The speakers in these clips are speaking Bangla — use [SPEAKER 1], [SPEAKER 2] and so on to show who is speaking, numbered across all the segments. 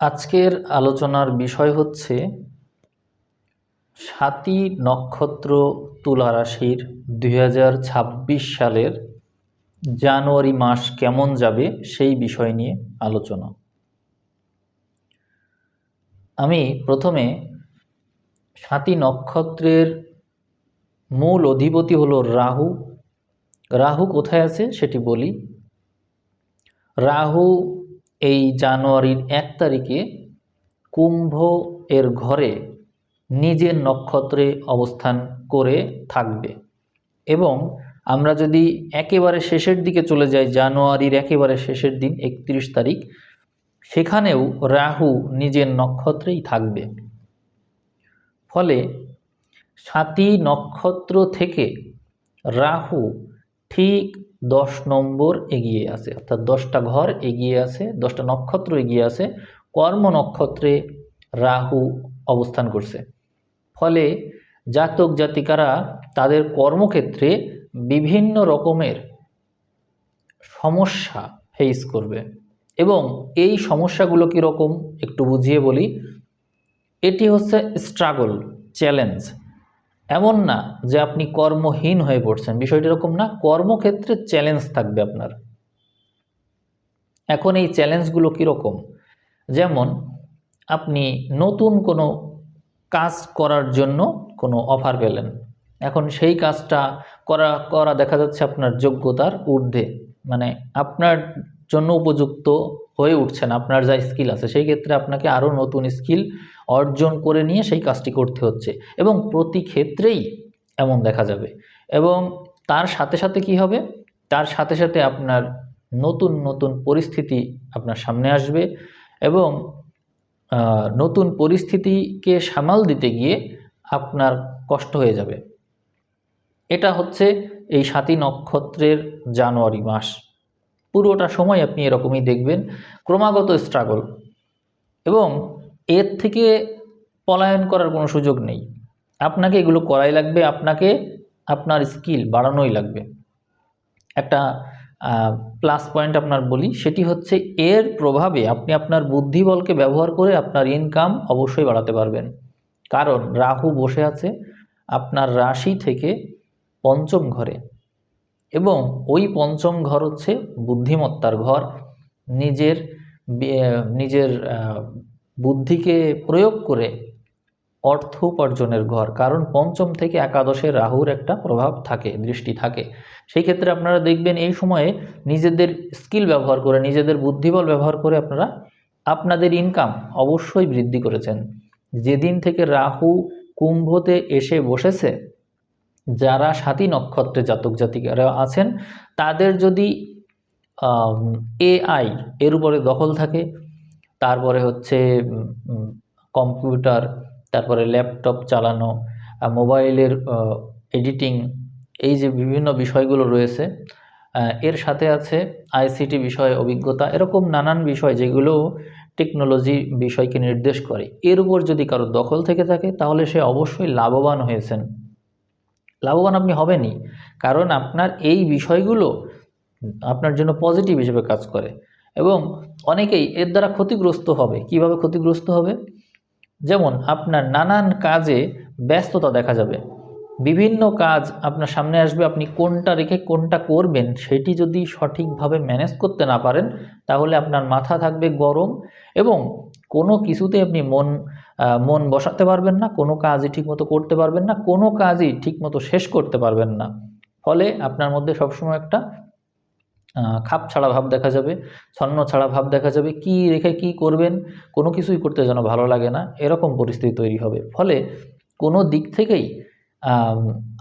[SPEAKER 1] আজকের আলোচনার বিষয় হচ্ছে সাতই নক্ষত্র তুলা রাশির দুই হাজার ছাব্বিশ সালের জানুয়ারি মাস কেমন যাবে সেই বিষয় নিয়ে আলোচনা। আমি প্রথমে সাতই নক্ষত্রের মূল অধিপতি হলো রাহু। রাহু কোথায় আছে সেটি বলি। রাহু এই জানুয়ারির এক তারিখে কুম্ভ এর ঘরে নিজের নক্ষত্রে অবস্থান করে থাকবে। এবং আমরা যদি একেবারে শেষের দিকে চলে যাই, জানুয়ারির একেবারে শেষের দিন, একত্রিশ তারিখ, সেখানেও রাহু নিজের নক্ষত্রেই থাকবে। ফলে সাতই নক্ষত্র থেকে রাহু ঠিক দশ নম্বর এগিয়ে আছে, অর্থাৎ দশটা ঘর এগিয়ে আছে, দশটা নক্ষত্র এগিয়ে আছে, কর্ম নক্ষত্রে রাহু অবস্থান করছে। ফলে জাতক জাতিকারা তাদের কর্মক্ষেত্রে বিভিন্ন রকমের সমস্যা ফেস করবে এবং এই সমস্যাগুলো কীরকম একটু বুঝিয়ে বলি। এটি হচ্ছে স্ট্রাগল চ্যালেঞ্জ এমন না যে আপনি কর্মহীন হয়ে পড়ছেন। বিষয়টি এরকম না, কর্মক্ষেত্রে চ্যালেঞ্জ থাকবে আপনার। এখন এই চ্যালেঞ্জগুলো কীরকম? যেমন, আপনি নতুন কোনো কাজ করার জন্য কোনো অফার পেলেন। এখন সেই কাজটা করা করা দেখা যাচ্ছে আপনার যোগ্যতার ঊর্ধ্বে। মানে আপনার জন্য উপযুক্ত হয়ে উঠছেন আপনার যা স্কিল আছে, সেই ক্ষেত্রে আপনাকে আরও নতুন স্কিল অর্জন করে নিয়ে সেই কাজটি করতে হচ্ছে। এবং প্রতি ক্ষেত্রেই এমন দেখা যাবে। এবং তার সাথে সাথে কি হবে? তার সাথে সাথে আপনার নতুন নতুন পরিস্থিতি আপনার সামনে আসবে এবং নতুন পরিস্থিতিকে সামাল দিতে গিয়ে আপনার কষ্ট হয়ে যাবে। এটা হচ্ছে এই সাতই নক্ষত্রের জানুয়ারি মাস। পুরোটা সময় আপনি এরকমই দেখবেন, ক্রমাগত স্ট্রাগল এবং এর থেকে পলায়ন করার কোনো সুযোগ নেই। আপনাকে এগুলো করাই লাগবে, আপনাকে আপনার স্কিল বাড়ানোই লাগবে। একটা প্লাস পয়েন্ট আপনার বলি, সেটি হচ্ছে এর প্রভাবে আপনি আপনার বুদ্ধিবলকে ব্যবহার করে আপনার ইনকাম অবশ্যই বাড়াতে পারবেন। কারণ রাহু বসে আছে আপনার রাশি থেকে পঞ্চম ঘরে। এবং ওই পঞ্চম ঘর হচ্ছে বুদ্ধিমত্তার ঘর। নিজের নিজের বুদ্ধিকে প্রয়োগ করে অর্থ উপার্জনের ঘর, কারণ পঞ্চম থেকে একাদশে রাহুর একটা প্রভাব থাকে, দৃষ্টি থাকে। সেই ক্ষেত্রে আপনারা দেখবেন এই সময়ে নিজেদের স্কিল ব্যবহার করে, নিজেদের বুদ্ধিবল ব্যবহার করে আপনারা আপনাদের ইনকাম অবশ্যই বৃদ্ধি করেছেন। যেদিন থেকে রাহু কুম্ভতে এসে বসেছে যারা সাতী নক্ষত্রে জাতক জাতিকারা আছেন, তাদের যদি এআই এর উপরে দখল থাকে, তারপরে হচ্ছে কম্পিউটার, তারপরে ল্যাপটপ চালানো মোবাইলের এডিটিং, এই যে বিভিন্ন বিষয়গুলো রয়েছে এর সাথে আছে আইসিটি বিষয়ে, অভিজ্ঞতা, এরকম নানান বিষয় যেগুলো টেকনোলজি বিষয়কে নির্দেশ করে। এর উপর যদি কারও দখল থেকে থাকে, তাহলে সে অবশ্যই লাভবান হয়েছেন। লাভবান আপনি হবেনই। কারণ আপনার এই বিষয়গুলো আপনার জন্য পজিটিভ হিসেবে কাজ করে। এবং অনেকেই এর দ্বারা ক্ষতিগ্রস্ত হবে। কীভাবে ক্ষতিগ্রস্ত হবে? যেমন আপনার নানান কাজে ব্যস্ততা দেখা যাবে। বিভিন্ন কাজ আপনার সামনে আসবে, আপনি কোনটা রেখে কোনটা করবেন সেটি যদি সঠিকভাবে ম্যানেজ করতে না পারেন, তাহলে আপনার মাথা থাকবে গরম এবং কোনো কিছুতে আপনি মন মন বসাতে পারবেন না, কোনো কাজই ঠিকমতো করতে পারবেন না, কোনো কাজই ঠিকমতো শেষ করতে পারবেন না। ফলে আপনার মধ্যে সবসময় একটা খাপ ছাড়া ভাব দেখা যাবে, ছন্ন ছাড়া ভাব দেখা যাবে, কি রেখে কি করবেন, কোনো কিছুই করতে যেন ভালো লাগে না, এরকম পরিস্থিতি তৈরি হবে। ফলে কোনো দিক থেকেই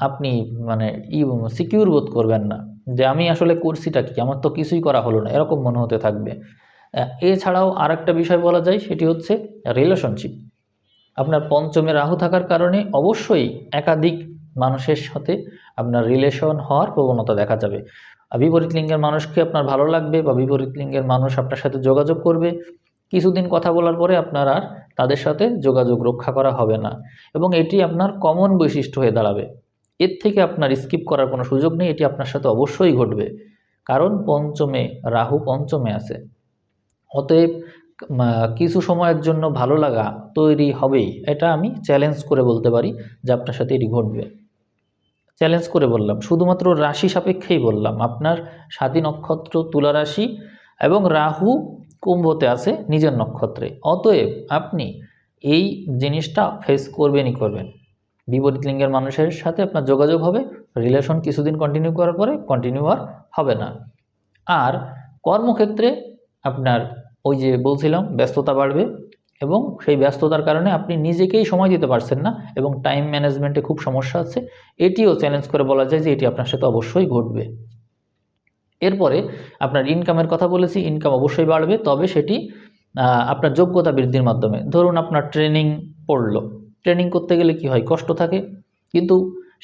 [SPEAKER 1] আপনি মানে ই সিকিউর বোধ করবেন না, যে আমি আসলে করছিটা কি, আমার তো কিছুই করা হলো না, এরকম মনে হতে থাকবে। এছাড়াও আর একটা বিষয় বলা যায়, সেটি হচ্ছে রিলেশনশিপ আপনার পঞ্চমে রাহু থাকার কারণে অবশ্যই একাধিক মানুষের সাথে আপনার রিলেশন হওয়ার প্রবণতা দেখা যাবে। বিপরীত লিঙ্গের মানুষকে আপনার ভালো লাগবে বা বিপরীত লিঙ্গের মানুষ আপনার সাথে যোগাযোগ করবে? কিছুদিন কথা বলার পরে আপনার আর তাদের সাথে যোগাযোগ রক্ষা করা হবে না এবং এটি আপনার কমন বৈশিষ্ট্য হয়ে দাঁড়াবে। এর থেকে আপনার স্কিপ করার কোনো সুযোগ নেই, এটি আপনার সাথে অবশ্যই ঘটবে। কারণ পঞ্চমে রাহু পঞ্চমে আছে। অতএব কিছু সময়ের জন্য ভালো লাগা তৈরি হবেই। এটা আমি চ্যালেঞ্জ করে বলতে পারি যে আপনার সাথে এটি ঘটবে। চ্যালেঞ্জ করে বললাম, শুধুমাত্র রাশি সাপেক্ষেই বললাম, আপনার স্বাতী নক্ষত্র, তুলা রাশি এবং রাহু কুম্ভতে আছে নিজের নক্ষত্রে। অতএব আপনি এই জিনিসটা ফেস করবেনই করবেন। বিপরীত লিঙ্গের মানুষের সাথে আপনার যোগাযোগ হবে রিলেশন কিছুদিন কন্টিনিউ করার পরে কন্টিনিউ আর হবে না। আর কর্মক্ষেত্রে আপনার ওই যে বলছিলাম, ব্যস্ততা বাড়বে এবং সেই ব্যস্ততার কারণে আপনি নিজেকেই সময় দিতে পারছেন না এবং টাইম ম্যানেজমেন্টে খুব সমস্যা আছে। এটিও চ্যালেঞ্জ করে বলা যায় যে এটি আপনার সাথে অবশ্যই ঘটবে। এরপরে আপনার ইনকামের কথা বলেছি ইনকাম অবশ্যই বাড়বে, তবে সেটি আপনার যোগ্যতা বৃদ্ধির মাধ্যমে। ধরুন আপনার ট্রেনিং পড়ল। ট্রেনিং করতে গেলে কি হয়? কষ্ট থাকে। কিন্তু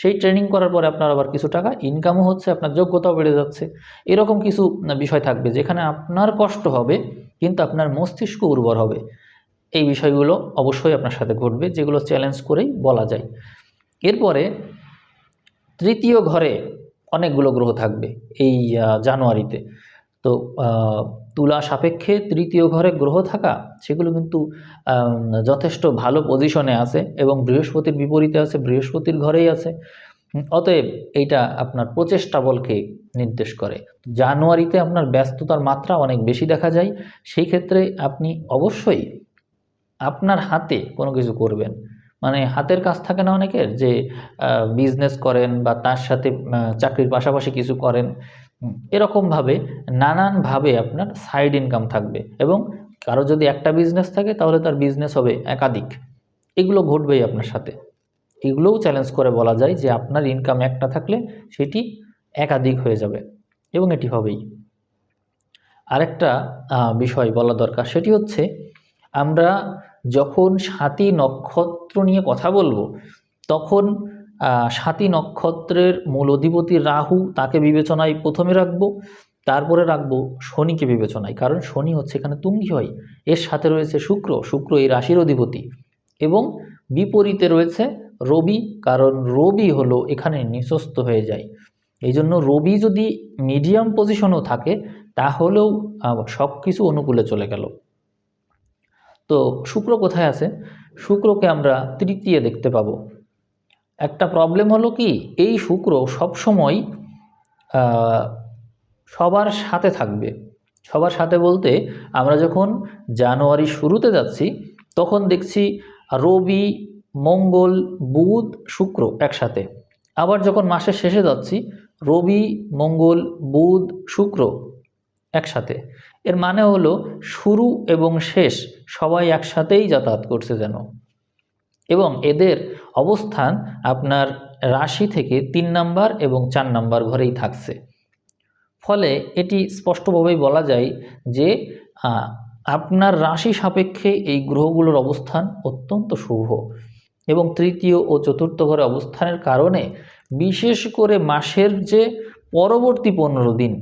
[SPEAKER 1] সেই ট্রেনিং করার পরে আপনার আবার কিছু টাকা ইনকামও হচ্ছে, আপনার যোগ্যতাও বেড়ে যাচ্ছে। এরকম কিছু বিষয় থাকবে যেখানে আপনার কষ্ট হবে কিন্তু আপনার মস্তিষ্ক উর্বর হবে। এই বিষয়গুলো অবশ্যই আপনার সাথে ঘটবে, যেগুলো চ্যালেঞ্জ করেই বলা যায়। এরপরে তৃতীয় ঘরে অনেকগুলো গ্রহ থাকবে এই জানুয়ারিতে। তো তুলা সাপেক্ষে তৃতীয় ঘরে গ্রহ থাকা, সেগুলো কিন্তু যথেষ্ট ভালো পজিশনে আছে এবং বৃহস্পতির বিপরীতে আছে, বৃহস্পতির ঘরেই আছে। অতএব এইটা আপনার প্রচেষ্টা বলকে নির্দেশ করে। জানুয়ারিতে আপনার ব্যস্ততার মাত্রা অনেক বেশি দেখা যায়, সেই ক্ষেত্রে আপনি অবশ্যই আপনার হাতে কোনো কিছু করবেন। মানে হাতের কাজ থাকে না অনেকের যে বিজনেস করেন বা তার সাথে চাকরির পাশাপাশি কিছু করেন। এরকমভাবে নানানভাবে আপনার সাইড ইনকাম থাকবে এবং কারও যদি একটা বিজনেস থাকে তাহলে তার বিজনেস হবে একাধিক। এগুলো ঘটবেই আপনার সাথে। এগুলোও চ্যালেঞ্জ করে বলা যায় যে আপনার ইনকাম একটা থাকলে সেটি একাধিক হয়ে যাবে এবং এটি হবেই। আরেকটা বিষয় বলা দরকার সেটি হচ্ছে আমরা যখন সাতি নক্ষত্র নিয়ে কথা বলব, তখন সাতী নক্ষত্রের মূল অধিপতি রাহু তাকে বিবেচনায় প্রথমে রাখব, তারপরে রাখব শনিকে বিবেচনায়। কারণ শনি হচ্ছে এখানে তুঙ্গি হয়। এর সাথে রয়েছে শুক্র শুক্র এই রাশির অধিপতি এবং বিপরীতে রয়েছে রবি, কারণ রবি হলো এখানে নিঃস্বস্ত হয়ে যায়। এই জন্য রবি যদি মিডিয়াম পজিশনও থাকে, তাহলেও সব কিছু অনুকূলে চলে গেল। তো শুক্র কোথায় আছে? শুক্রকে আমরা তৃতীয় দেখতে পাবো। একটা প্রবলেম হলো কি? এই শুক্র সবসময় সবার সাথে থাকবে। সবার সাথে বলতে, আমরা যখন জানুয়ারি শুরুতে যাচ্ছি, তখন দেখছি রবি মঙ্গল, বুধ, শুক্র একসাথে। আবার যখন মাসের শেষে যাচ্ছি, রবি, মঙ্গল, বুধ, শুক্র একসাথে। এর মানে হলো শুরু এবং শেষ সবাই একসাথেই যাতায়াত করছে যেন। এবং এদের অবস্থান আপনার রাশি থেকে তিন নাম্বার এবং চার নাম্বার ঘরেই থাকছে। ফলে এটি স্পষ্টভাবেই বলা যায় যে আপনার রাশি সাপেক্ষে এই গ্রহগুলোর অবস্থান অত্যন্ত শুভ। এবং তৃতীয় ও চতুর্থ ঘরে অবস্থানের কারণে বিশেষ করে মাসের যে পরবর্তী পনেরো দিন,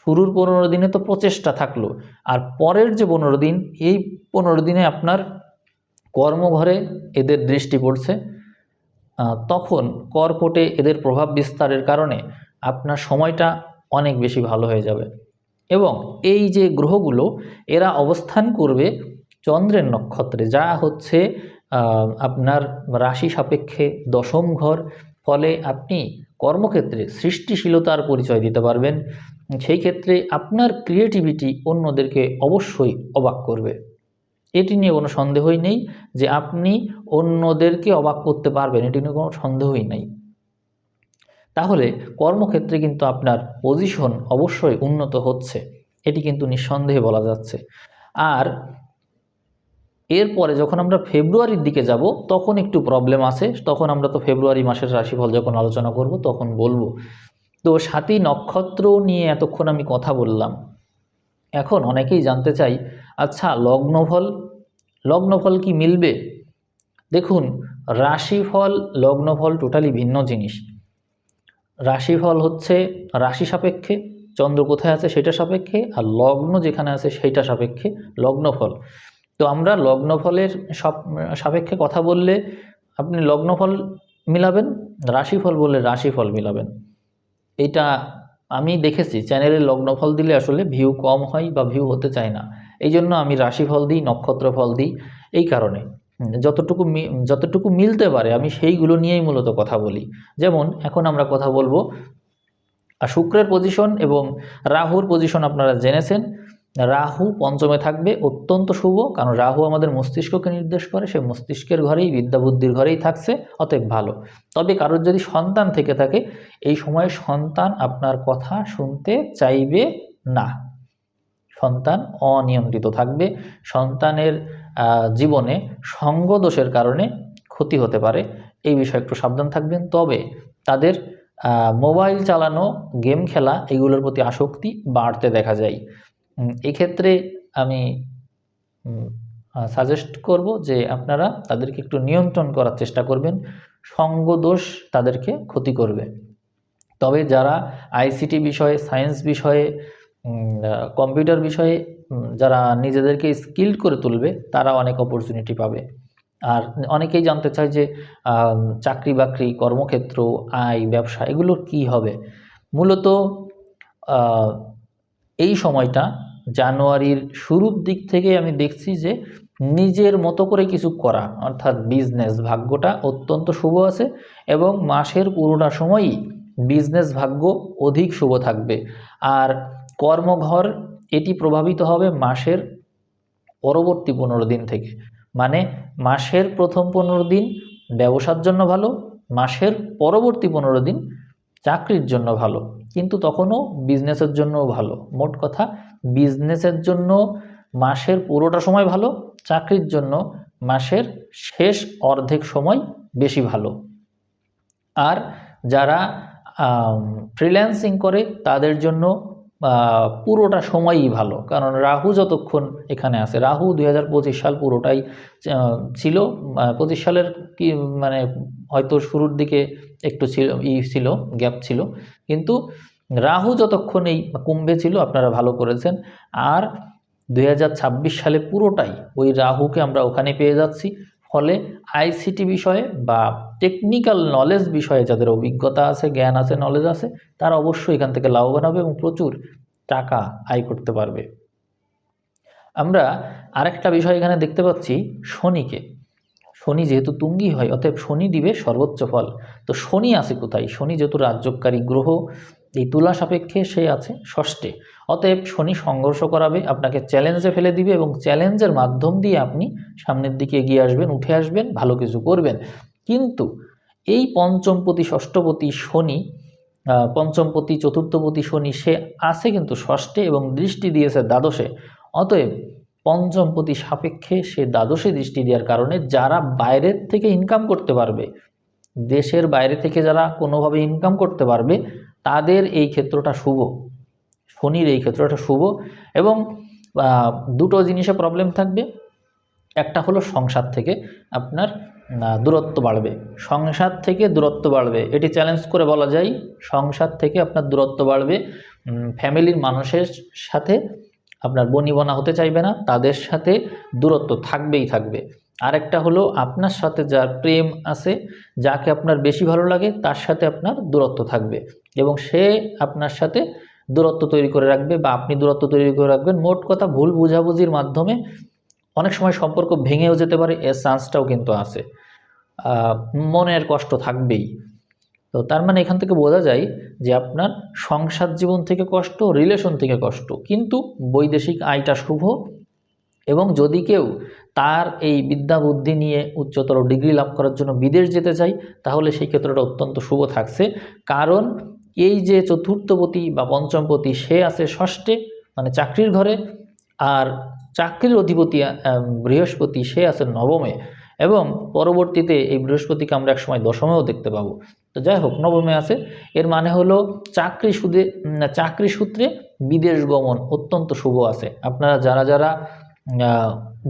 [SPEAKER 1] শুরুর পনেরো দিনে তো প্রচেষ্টা থাকল, আর পরের যে পনেরো দিন, এই পনেরো দিনে আপনার কর্মঘরে এদের দৃষ্টি পড়ছে। তখন কর্কটে এদের প্রভাব বিস্তারের কারণে আপনার সময়টা অনেক বেশি ভালো হয়ে যাবে। এবং এই যে গ্রহগুলো, এরা অবস্থান করবে চন্দ্রের নক্ষত্রে, যা হচ্ছে আপনার রাশি সাপেক্ষে দশম ঘর, ফলে আপনি কর্মক্ষেত্রে সৃষ্টিশীলতার পরিচয় দিতে পারবেন। সেই ক্ষেত্রে আপনার ক্রিয়েটিভিটি অন্যদেরকে অবশ্যই অবাক করবে। এটি নিয়ে কোনো সন্দেহই নেই যে আপনি অন্যদেরকে অবাক করতে পারবেন, এটি নিয়ে কোনো সন্দেহই নেই। তাহলে কর্মক্ষেত্রে কিন্তু আপনার পজিশন অবশ্যই উন্নত হচ্ছে, এটি কিন্তু নিঃসন্দেহে বলা যাচ্ছে। আর এরপরে যখন আমরা ফেব্রুয়ারির দিকে যাব, তখন একটু প্রবলেম আছে। তখন আমরা তো ফেব্রুয়ারি মাসের রাশিফল যখন আলোচনা করব, তখন বলব। তো সাতই নক্ষত্র নিয়ে এতক্ষণ আমি কথা বললাম। এখন অনেকেই জানতে চাই আচ্ছা লগ্নফল? লগ্নফল কি মিলবে? দেখুন, রাশিফল, লগ্নফল টোটালি ভিন্ন জিনিস। রাশিফল হচ্ছে রাশি সাপেক্ষে, চন্দ্র কোথায় আছে সেটা সাপেক্ষে, আর লগ্ন যেখানে আছে সেইটা সাপেক্ষে, লগ্নফল। তো আমরা লগ্নফলের সব সাপেক্ষে কথা বললে আপনি লগ্নফল মিলাবেন, রাশিফল বললে রাশিফল মিলাবেন। এটা আমি দেখেছি, চ্যানেলে লগ্নফল দিলে আসলে ভিউ কম হয় বা ভিউ হতে চায় না। এই জন্য আমি রাশিফল দিই নক্ষত্র ফল দিই, এই কারণে। যতটুকু যতটুকু মিলতে পারে, আমি সেইগুলো নিয়েই মূলত কথা বলি। যেমন, এখন আমরা কথা বলব শুক্রের পজিশন এবং রাহুর পজিশন আপনারা জেনেছেন। রাহু পঞ্চমে থাকবে, অত্যন্ত শুভ, কারণ রাহু আমাদের মস্তিষ্ককে নির্দেশ করে, সে মস্তিষ্কের ঘরেই বিদ্যা বুদ্ধির ঘরেই থাকছে, অতএব ভালো। তবে কারোর যদি সন্তান থেকে থাকে, এই সময়ে সন্তান আপনার কথা শুনতে চাইবে না। সন্তান অনিয়ন্ত্রিত থাকবে, সন্তানের জীবনে সঙ্গদোষের কারণে ক্ষতি হতে পারে, এই বিষয়ে একটু সাবধান থাকবেন। তবে তাদের মোবাইল চালানো, গেম খেলা, এগুলোর প্রতি আসক্তি বাড়তে দেখা যায়। এক্ষেত্রে আমি সাজেস্ট করব যে আপনারা তাদেরকে একটু নিয়ন্ত্রণ করার চেষ্টা করবেন। সঙ্গদোষ তাদেরকে ক্ষতি করবে। তবে যারা আইসিটি বিষয়ে সায়েন্স বিষয়ে কম্পিউটার বিষয়ে যারা নিজেদেরকে স্কিল্ড করে তুলবে, তারা অনেক অপরচুনিটি পাবে। আর অনেকেই জানতে চায় যে চাকরি বাকরি, কর্মক্ষেত্র, আয়, ব্যবসা, এগুলো কি হবে? মূলত এই সময়টা জানুয়ারির শুরুর দিক থেকে আমি দেখছি যে নিজের মতো করে কিছু করা, অর্থাৎ বিজনেস ভাগ্যটা অত্যন্ত শুভ আছে এবং মাসের পুরোটা সময়ই বিজনেস ভাগ্য অধিক শুভ থাকবে। আর কর্মঘর, এটি প্রভাবিত হবে মাসের পরবর্তী পনেরো দিন থেকে। মানে মাসের প্রথম পনেরো দিন ব্যবসার জন্য ভালো, মাসের পরবর্তী পনেরো দিন চাকরির জন্য ভালো, কিন্তু তখনও বিজনেসের জন্যও ভালো। মোট কথা বিজনেসের জন্য মাসের পুরোটা সময় ভালো, চাকরির জন্য মাসের শেষ অর্ধেক সময় বেশি ভালো। আর যারা ফ্রিল্যান্সিং করে তাদের জন্য পুরোটা সময়ই ভালো। কারণ রাহু যতক্ষণ এখানে আছে, রাহু দু হাজার পঁচিশ সাল পুরোটাই ছিল পঁচিশ সালের কি মানে হয়তো শুরুর দিকে একটু ছিল, ই ছিল গ্যাপ ছিল। কিন্তু রাহু যতক্ষণ এই কুম্ভে ছিল, আপনারা ভালো করেছেন। আর দুই হাজার ছাব্বিশ সালে পুরোটাই ওই রাহুকে আমরা ওখানে পেয়ে যাচ্ছি। ফলে আইসিটি বিষয়ে বা টেকনিক্যাল নলেজ বিষয়ে যাদের অভিজ্ঞতা আছে, জ্ঞান আছে, নলেজ আছে, তারা অবশ্যই এখান থেকে লাভবান হবে এবং প্রচুর টাকা আয় করতে পারবে। আমরা আরেকটা বিষয় এখানে দেখতে পাচ্ছি শনিকে। শনি যেহেতু তুঙ্গি হয়, অতএব শনি দিবে সর্বোচ্চ ফল। তো শনি আছে কোথায়? শনি যেহেতু রাজ্যকারী গ্রহ এই তুলা সাপেক্ষে সে আছে ষষ্ঠে। অতএব শনি সংঘর্ষ করাবে, আপনাকে চ্যালেঞ্জে ফেলে দিবে এবং চ্যালেঞ্জের মাধ্যম দিয়ে আপনি সামনের দিকে এগিয়ে আসবেন, উঠে আসবেন, ভালো কিছু করবেন। কিন্তু এই পঞ্চমপতি, ষষ্ঠপতি শনি পঞ্চমপতি, চতুর্থপতি শনি, সে আছে কিন্তু ষষ্ঠে এবং দৃষ্টি দিয়েছে দ্বাদশে। অতএব পঞ্চমপতি সাপেক্ষে সে দ্বাদশে দৃষ্টি দেওয়ার কারণে যারা বাইরের থেকে ইনকাম করতে পারবে, দেশের বাইরে থেকে যারা কোনোভাবে ইনকাম করতে পারবে তাদের এই ক্ষেত্রটা শুভ। শনির এই ক্ষেত্রটা শুভ এবং দুটো জিনিসে প্রবলেম থাকবে। একটা হলো সংসার থেকে আপনার দূরত্ব বাড়বে। সংসার থেকে দূরত্ব বাড়বে। এটি চ্যালেঞ্জ করে বলা যায়, সংসার থেকে আপনার দূরত্ব বাড়বে। ফ্যামিলির মানুষের সাথে আপনার বনিবনা হতে চাইবে না। তাদের সাথে দূরত্ব থাকবেই থাকবে। আরেকটা হলো আপনার সাথে যার প্রেম আছে, যাকে আপনার বেশি ভালো লাগে, তার সাথে আপনার দূরত্ব থাকবে। এবং সে আপনার সাথে দূরত্ব তৈরি করে রাখবে বা আপনি দূরত্ব তৈরি করে রাখবেন। মোট কথা ভুল বোঝাবুঝির মাধ্যমে অনেক সময় সম্পর্ক ভেঙেও যেতে পারে, এর চান্সটাও কিন্তু আছে। মনের কষ্ট থাকবেই। তো তার মানে এখান থেকে বোঝা যায় যে আপনার সংসার জীবন থেকে কষ্ট রিলেশন থেকে কষ্ট। কিন্তু বৈদেশিক আয়টা শুভ এবং যদি কেউ তার এই বিদ্যা বুদ্ধি নিয়ে উচ্চতর ডিগ্রি লাভ করার জন্য বিদেশ যেতে চাই, তাহলে সেই ক্ষেত্রটা অত্যন্ত শুভ থাকছে। কারণ এই যে চতুর্থপতি বা পঞ্চমপতি, সে আছে ষষ্ঠে মানে চাকরির ঘরে, আর চাকরির অধিপতি বৃহস্পতি, সে আছে নবমে। এবং পরবর্তীতে এই বৃহস্পতিকে আমরা একসময় দশমেও দেখতে পাবো। তো যাই হোক, নবমে আছে। এর মানে হলো চাকরি সুদে চাকরি সূত্রে বিদেশ গমন অত্যন্ত শুভ আছে। আপনারা যারা যারা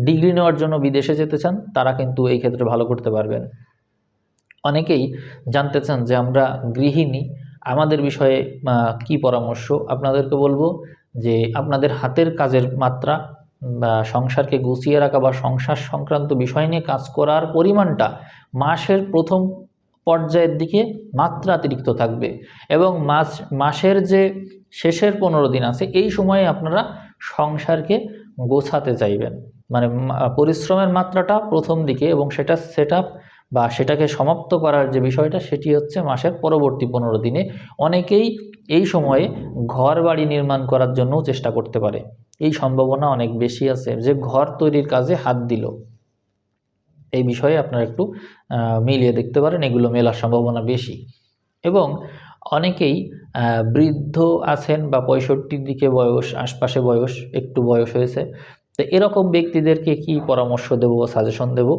[SPEAKER 1] ডিগ্রি নেওয়ার জন্য বিদেশে যেতে চান, তারা কিন্তু এই ক্ষেত্রে ভালো করতে পারবেন। অনেকেই জানতে চান যে আমরা গৃহিণী, আমাদের বিষয়ে কি পরামর্শ? আপনাদেরকে বলব যে আপনাদের হাতের কাজের মাত্রা, বা সংসারকে গুছিয়ে রাখা বা সংসার সংক্রান্ত বিষয় নিয়ে কাজ করার পরিমাণটা মাসের প্রথম পর্যায়ের দিকে মাত্রা অতিরিক্ত থাকবে এবং মাস, মাসের যে শেষের পনেরো দিন আছে, এই সময়ে আপনারা সংসারকে গোছাতে চাইবেন। মানে পরিশ্রমের মাত্রাটা প্রথম দিকে এবং সেটা সেট বা সেটাকে সমাপ্ত করার যে বিষয়টা সেটি হচ্ছে মাসের পরবর্তী পনেরো দিনে। অনেকেই এই সময়ে ঘর বাড়ি নির্মাণ করার জন্যও চেষ্টা করতে পারে। এই সম্ভাবনা অনেক বেশি আছে যে ঘর তৈরির কাজে হাত দিল। এই বিষয়ে আপনারা একটু মিলিয়ে দেখতে পারেন। এগুলো মেলার সম্ভাবনা বেশি। এবং অনেকেই বৃদ্ধ আছেন বা পঁয়ষট্টির দিকে বয়স, আশপাশে বয়স, একটু বয়স হয়েছে, তো এরকম ব্যক্তিদেরকে কি পরামর্শ দেব সাজেশন দেব?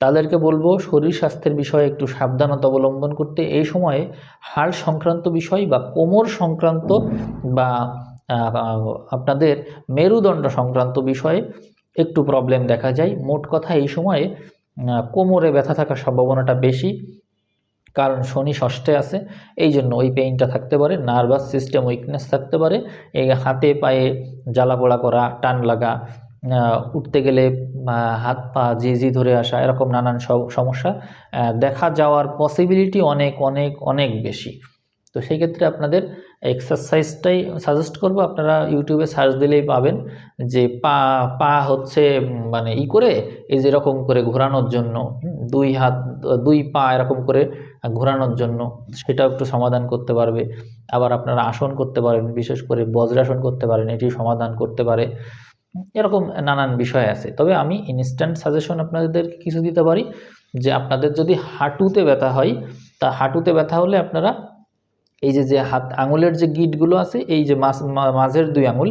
[SPEAKER 1] তাদেরকে বলব, শরীর স্বাস্থ্যের বিষয়ে একটু সাবধানতা অবলম্বন করতে। এই সময়ে হাড় সংক্রান্ত বিষয় বা কোমর সংক্রান্ত বা আপনাদের মেরুদণ্ড সংক্রান্ত বিষয়ে একটু প্রবলেম দেখা যায়। মোট কথা এই সময়ে কোমরে ব্যথা থাকার সম্ভাবনাটা বেশি। কারণ শনি ষষ্ঠে আছে এই জন্য ওই পেইনটা থাকতে পারে নার্ভাস সিস্টেম উইকনেস থাকতে পারে, এই হাতে পায়ে জ্বালা পোড়া করা, টান লাগা উঠতে গেলে হাত পা জিজি ধরে আসা, এরকম নানান সমস্যা দেখা যাওয়ার পসিবিলিটি অনেক অনেক অনেক বেশি। তো সেই ক্ষেত্রে আপনাদের এক্সারসাইজটাই সাজেস্ট করব, আপনারা ইউটিউবে সার্চ দিলেই পাবেন যে পা পা হচ্ছে মানে ই করে, এই যেরকম করে ঘোরানোর জন্য দুই হাত, দুই পা এরকম করে ঘোরানোর জন্য, সেটাও একটু সমাধান করতে পারবে। আবার আপনারা আসন করতে পারেন, বিশেষ করে বজ্রাসন করতে পারেন, এটি সমাধান করতে পারে। এরকম নানান বিষয় আছে। তবে আমি ইনস্ট্যান্ট সাজেশন আপনাদেরকে কিছু দিতে পারি, যে আপনাদের যদি হাঁটুতে ব্যথা হয়, তা হাঁটুতে ব্যথা হলে আপনারা এই যে যে হাত, আঙুলের যে গিটগুলো আছে, এই যে মাঝের দুই আঙুল,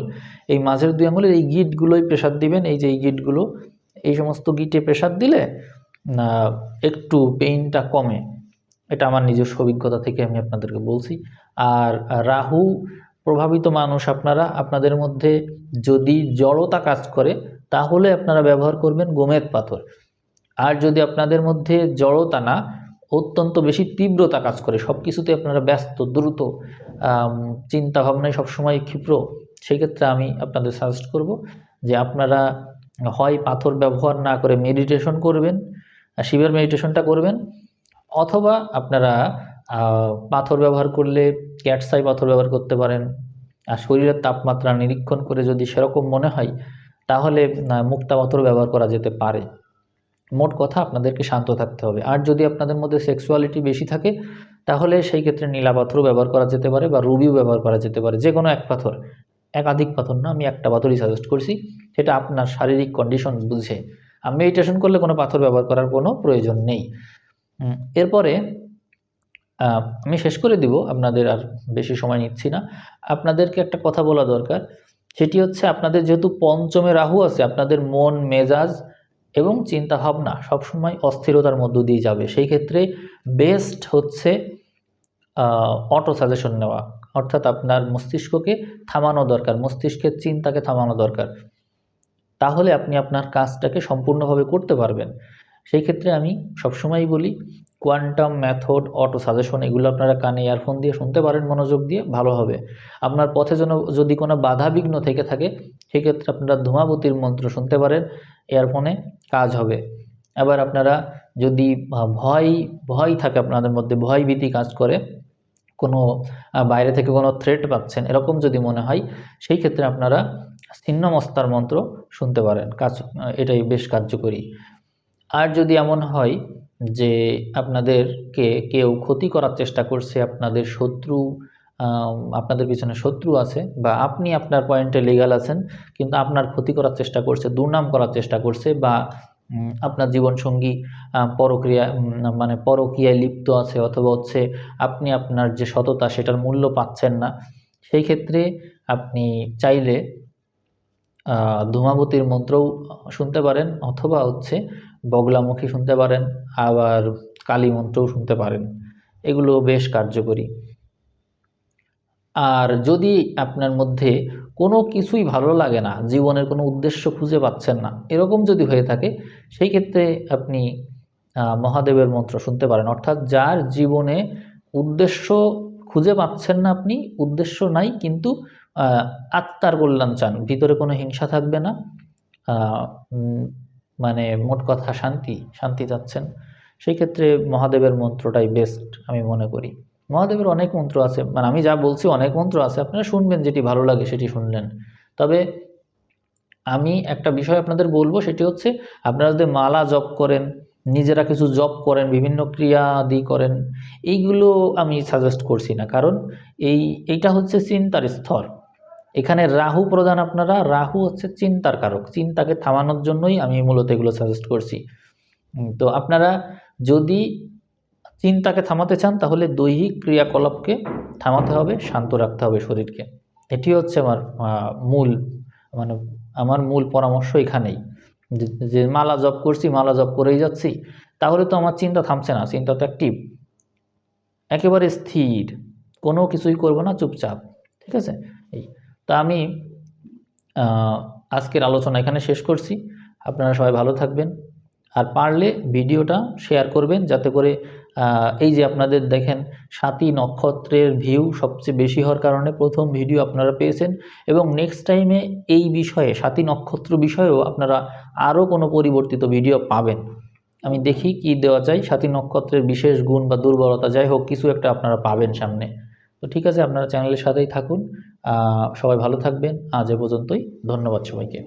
[SPEAKER 1] এই মাঝের দুই আঙুলের এই গিটগুলোই প্রেশার দিবেন। এই যে, এই গিটগুলো, এই সমস্ত গিটে প্রেশার দিলে একটু পেইনটা কমে। এটা আমার নিজস্ব অভিজ্ঞতা থেকে আমি আপনাদেরকে বলছি। আর রাহু, প্রভাবিত মানুষ আপনারা, আপনাদের মধ্যে যদি জড়তা কাজ করে, তাহলে আপনারা ব্যবহার করবেন গোমেদ পাথর। আর যদি আপনাদের মধ্যে জড়তা না, অত্যন্ত বেশি তীব্রতা কাজ করে সব কিছুতে আপনারা ব্যস্ত, দ্রুত চিন্তা ভাবনায় সবসময় ক্ষিপ্র সেই ক্ষেত্রে আমি আপনাদের সাজেস্ট করব যে আপনারা হয় পাথর ব্যবহার না করে মেডিটেশন করবেন শিবের মেডিটেশনটা করবেন অথবা আপনারা পাথর ব্যবহার করলে ক্যাটসাই পাথর ব্যবহার করতে পারেন। আর শরীরের তাপমাত্রা নিরীক্ষণ করে যদি সেরকম মনে হয়, তাহলে মুক্তা পাথর ব্যবহার করা যেতে পারে। মোট কথা আপনাদেরকে শান্ত থাকতে হবে। আর যদি আপনাদের মধ্যে সেক্সুয়ালিটি বেশি থাকে, তাহলে সেই ক্ষেত্রে নীলা পাথরও ব্যবহার করা যেতে পারে বা রুবিও ব্যবহার করা যেতে পারে। যে কোনো এক পাথর। একাধিক পাথর না, আমি একটা পাথরই সাজেস্ট করছি, সেটা আপনার শারীরিক কন্ডিশন বুঝে। আর মেডিটেশন করলে কোনো পাথর ব্যবহার করার কোনো প্রয়োজন নেই। এরপরে আমি শেষ করে দিব, আপনাদের আর বেশি সময় নিচ্ছি না। আপনাদেরকে একটা কথা বলা দরকার, সেটি হচ্ছে আপনাদের যেহেতু পঞ্চমে রাহু আছে, আপনাদের মন, মেজাজ এবং চিন্তা ভাবনা সবসময় অস্থিরতার মধ্য দিয়ে যাবে। সেই ক্ষেত্রে বেস্ট হচ্ছে অটো সাজেশন নেওয়া, অর্থাৎ আপনার মস্তিষ্ককে থামানো দরকার, মস্তিষ্কের চিন্তাকে থামানো দরকার। তাহলে আপনি আপনার কাজটাকে সম্পূর্ণভাবে করতে পারবেন। সেই ক্ষেত্রে আমি সবসময়ই বলি কোয়ান্টাম মেথড অটো সাজেশন এগুলো আপনারা কানে ইয়ারফোন দিয়ে শুনতে পারেন, মনোযোগ দিয়ে ভালো হবে। আপনার পথে যেন যদি কোনো বাধা বিঘ্ন থেকে থাকে সেক্ষেত্রে আপনারা ধূমাবতীর মন্ত্র শুনতে পারেন ইয়ারফোনে কাজ হবে। আবার আপনারা যদি ভয় ভয় থাকে আপনাদের মধ্যে, ভয় ভীতি কাজ করে, কোনো বাইরে থেকে কোনো থ্রেট পাচ্ছেন, এরকম যদি মনে হয়, সেই ক্ষেত্রে আপনারা ছিন্নমস্তার মন্ত্র শুনতে পারেন, কাজ, এটাই বেশ কার্যকরী। আর যদি এমন হয় যে আপনাদেরকে কেউ ক্ষতি করার চেষ্টা করছে, আপনাদের শত্রু আপনাদের পিছনে শত্রু আছে বা আপনি আপনার পয়েন্টে লিগাল আছেন, কিন্তু আপনার ক্ষতি করার চেষ্টা করছে, দুর্নাম করার চেষ্টা করছে বা আপনার জীবনসঙ্গী পরক্রিয়া মানে পরকীয়ায় লিপ্ত আছে অথবা হচ্ছে আপনি আপনার যে সততা সেটার মূল্য পাচ্ছেন না, সেই ক্ষেত্রে আপনি চাইলে ধূমাবতীর মন্ত্রও শুনতে পারেন অথবা হচ্ছে বগলামুখী শুনতে পারেন, আবার কালী মন্ত্রও শুনতে পারেন। এগুলো বেশ কার্যকরী। আর যদি আপনার মধ্যে কোনো কিছুই ভালো লাগে না, জীবনের কোনো উদ্দেশ্য খুঁজে পাচ্ছেন না, এরকম যদি হয়ে থাকে, সেই ক্ষেত্রে আপনি মহাদেবের মন্ত্র শুনতে পারেন। অর্থাৎ যার জীবনে উদ্দেশ্য খুঁজে পাচ্ছেন না আপনি, উদ্দেশ্য নাই, কিন্তু আত্মার কল্যাণ চান। ভিতরে কোনো হিংসা থাকবে না। মানে মোট কথা শান্তি শান্তি চাচ্ছেন সেই ক্ষেত্রে মহাদেবের মন্ত্রটাই বেস্ট আমি মনে করি। মহাদেবের অনেক মন্ত্র আছে মানে আমি যা বলছি অনেক মন্ত্র আছে, আপনারা শুনবেন, যেটি ভালো লাগে সেটি শুনলেন। তবে আমি একটা বিষয় আপনাদের বলব, সেটি হচ্ছে আপনারা যদি মালা জপ করেন, নিজেরা কিছু জব করেন, বিভিন্ন ক্রিয়া ক্রিয়াদি করেন, এইগুলো আমি সাজেস্ট করছি না। কারণ এই, এইটা হচ্ছে চিন্তার স্তর এখানে রাহু প্রধান আপনারা, রাহু হচ্ছে চিন্তার কারক, চিন্তাকে থামানোর জন্যই আমি মূলত এগুলো সাজেস্ট করছি। তো আপনারা যদি চিন্তাকে থামাতে চান, তাহলে দৈহিক ক্রিয়াকলাপকে থামাতে হবে, শান্ত রাখতে হবে শরীরকে। এটি হচ্ছে আমার মূল মানে আমার মূল পরামর্শ এখানেই। যে- মালা জপ করছি, মালা জপ করেই যাচ্ছি, তাহলে তো আমার চিন্তা থামছে না, চিন্তা তো অ্যাক্টিভ একেবারে স্থির, কোনো কিছুই করব না, চুপচাপ, ঠিক আছে? এই তো আমি আজকের আলোচনা এখানে শেষ করছি। আপনারা সবাই ভালো থাকবেন। আর পারলে ভিডিওটা শেয়ার করবেন যাতে করে এই যে আপনাদের দেখেন সাতই নক্ষত্রের ভিউ সবচেয়ে বেশি হওয়ার কারণে প্রথম ভিডিও আপনারা পেয়েছেন এবং নেক্সট টাইমে এই বিষয়ে, সাতই নক্ষত্র বিষয়েও আপনারা আরও কোনো পরিবর্তিত ভিডিও পাবেন। আমি দেখি কি দেওয়া যায়। সাতই নক্ষত্রের বিশেষ গুণ বা দুর্বলতা যাই হোক, কিছু একটা আপনারা পাবেন সামনে। তো ঠিক আছে, আপনারা চ্যানেলের সাথেই থাকুন। সবাই ভালো থাকবেন। আজ এ পর্যন্তই। ধন্যবাদ সবাইকে।